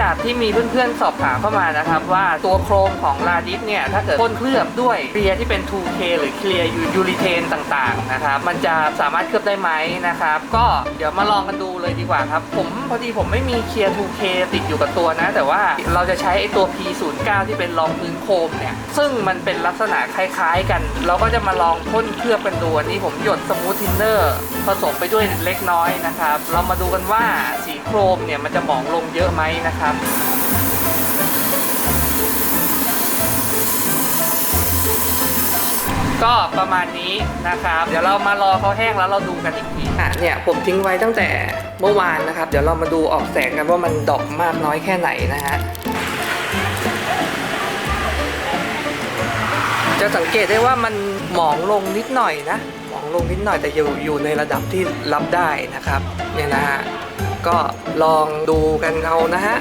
จากที่มีเพื่อนๆสอบถามเข้ามานะครับ ว่าตัวโครงของลาดิสเนี่ยถ้าเกิดพ่นเคลือบด้วยเคลียร์ที่เป็น 2K หรือเคลียร์ยูริเทนต่างๆนะครับมันจะสามารถเคลือบได้ไหมนะครับก็เดี๋ยวมาลองกันดูเลยดีกว่าครับ ผมพอดีผมไม่มีเคลียร์ 2K ติดอยู่กับตัวนะ แต่ว่าเราจะใช้ไอตัว P09 ที่เป็นรองพื้นโคมเนี่ยซึ่งมันเป็นลักษณะคล้ายๆกัน เราก็จะมาลองพ่นเคลือบกันดูอันนี้ผมหยดสมูททินเนอร์ผสมไปด้วยเล็กน้อยนะครับ เรามาดูกันว่าสีโครมเนี่ยมันจะหมองลงเยอะไหมนะครับก็ประมาณนี้นะครับ เดี๋ยวเรามารอเขาแห้งแล้วเราดูกันอีกทีอะเนี่ยผมทิ้งไว้ตั้งแต่เมื่อวานนะครับ เดี๋ยวเรามาดูออกแสงกันว่ามันดอกมากน้อยแค่ไหนนะฮะ จะสังเกตได้ว่ามันหมองลงนิดหน่อยนะ หมองลงนิดหน่อยแต่อยู่อยู่ในระดับที่รับได้นะครับ เนี่ยนะฮะ ก็ลองดูกันเอานะฮะ